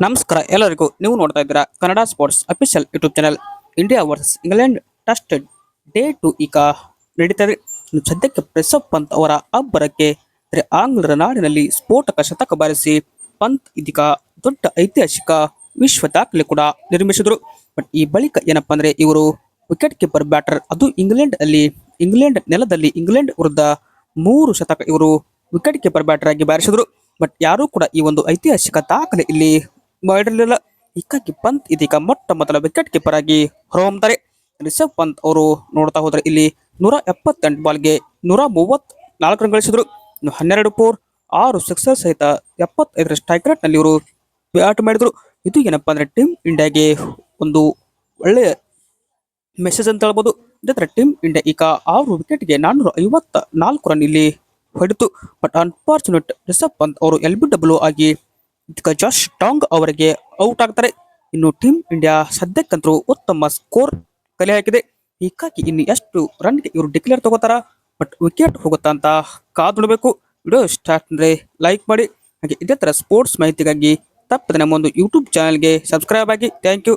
ನಮಸ್ಕಾರ ಎಲ್ಲರಿಗೂ ನೀವು ನೋಡ್ತಾ ಇದ್ದೀರಾ Kannada sports official YouTube channel India versus England tested day two ಈಗ ನಡೀತಾ ಇದೆ ಸದ್ಯಕ್ಕೆ ಪ್ರೆಸಪ್ ಪಂತ್ ಅವರ ಅಬ್ಬರಕ್ಕೆ ಆಂಗ್ಲರ ನಾಡಿನಲ್ಲಿ ಸ್ಫೋಟಕ ಶತಕ ಬಾರಿಸಿ ಪಂತ್ ಇದೀಗ ದೊಡ್ಡ ಐತಿಹಾಸಿಕ ವಿಶ್ವ ದಾಖಲೆ ಕೂಡ ನಿರ್ಮಿಸಿದರು. ಬಟ್ ಈ ಬಳಿಕ ಏನಪ್ಪಾ ಅಂದರೆ ಇವರು ವಿಕೆಟ್ ಕೀಪರ್ ಬ್ಯಾಟರ್ ಅದು ಇಂಗ್ಲೆಂಡ್ ಅಲ್ಲಿ ಇಂಗ್ಲೆಂಡ್ ನೆಲದಲ್ಲಿ ಇಂಗ್ಲೆಂಡ್ ವಿರುದ್ಧ ಮೂರು ಶತಕ ಇವರು ವಿಕೆಟ್ ಕೀಪರ್ ಬ್ಯಾಟರ್ ಆಗಿ ಬಾರಿಸಿದರು. ಬಟ್ ಯಾರೂ ಕೂಡ ಈ ಒಂದು ಐತಿಹಾಸಿಕ ದಾಖಲೆ ಇಲ್ಲಿ ಮಾಡಿರಲಿಲ್ಲ ಹೀಗಾಗಿ ಪಂತ್ ಇದೀಗ. ಮೊಟ್ಟ ಮೊದಲ ವಿಕೆಟ್ ಕೀಪರ್ ಆಗಿ ಹೊರಹೊಮ್ಮುತ್ತಾರೆ ರಿಷಬ್ ಪಂತ್ ಅವರು ನೋಡ್ತಾ ಹೋದ್ರೆ ಇಲ್ಲಿ ನೂರ ಎಪ್ಪತ್ತೆಂಟು ಬಾಲ್ಗೆ ನೂರ ಮೂವತ್ ನಾಲ್ಕು ರನ್ ಗಳಿಸಿದ್ರು. ಇನ್ನು ಹನ್ನೆರಡು ಫೋರ್ ಆರು ಸಿಕ್ಸರ್ ಸಹಿತ ಎಪ್ಪತ್ತೈದರ ಸ್ಟ್ರೈಕ್ ರೇಟ್ನಲ್ಲಿ ಇವರು ಬ್ಯಾಟ್ ಮಾಡಿದ್ರು. ಇದು ಏನಪ್ಪಾ ಅಂದ್ರೆ ಟೀಮ್ ಇಂಡಿಯಾಗೆ ಒಂದು ಒಳ್ಳೆಯ ಮೆಸೇಜ್ ಅಂತ ಹೇಳ್ಬೋದು. ಜೊತೆ ಟೀಮ್ ಇಂಡಿಯಾ ಈಗ ಆರು ವಿಕೆಟ್ಗೆ ನಾನ್ನೂರ ಐವತ್ತ ನಾಲ್ಕು ರನ್ ಇಲ್ಲಿ ಹೊಡಿತು ಬಟ್ ಅನ್ಫಾರ್ಚುನೇಟ್ ರಿಷಬ್ ಪಂತ್ ಅವರು ಎಲ್ ಬಿ ಡಬ್ಲ್ಯೂ ಆಗಿ ಜಾಶ್ ಟಾಂಗ್ ಅವರಿಗೆ ಔಟ್ ಆಗ್ತಾರೆ. ಇನ್ನು ಟೀಮ್ ಇಂಡಿಯಾ ಸದ್ಯಕ್ಕಂತರೂ ಉತ್ತಮ ಸ್ಕೋರ್ ಕಲೆ ಹಾಕಿದೆ. ಹೀಗಾಗಿ ಇನ್ನು ಎಷ್ಟು ರನ್ಗೆ ಇವರು ಡಿಕ್ಲೇರ್ ತಗೋತಾರ? ಬಟ್ ವಿಕೆಟ್ ಹೋಗುತ್ತಾ ಅಂತ ಕಾದು ವಿಡಿಯೋ ಸ್ಟಾರ್ಟ್ ಅಂದರೆ ಲೈಕ್ ಮಾಡಿ. ಹಾಗೆ ಇದೇ ಥರ ಸ್ಪೋರ್ಟ್ಸ್ ಮಾಹಿತಿಗಾಗಿ ತಪ್ಪದೆ ನಮ್ಮ ಒಂದು ಯೂಟ್ಯೂಬ್ ಚಾನಲ್ಗೆ ಸಬ್ಸ್ಕ್ರೈಬ್ ಆಗಿ. Thank you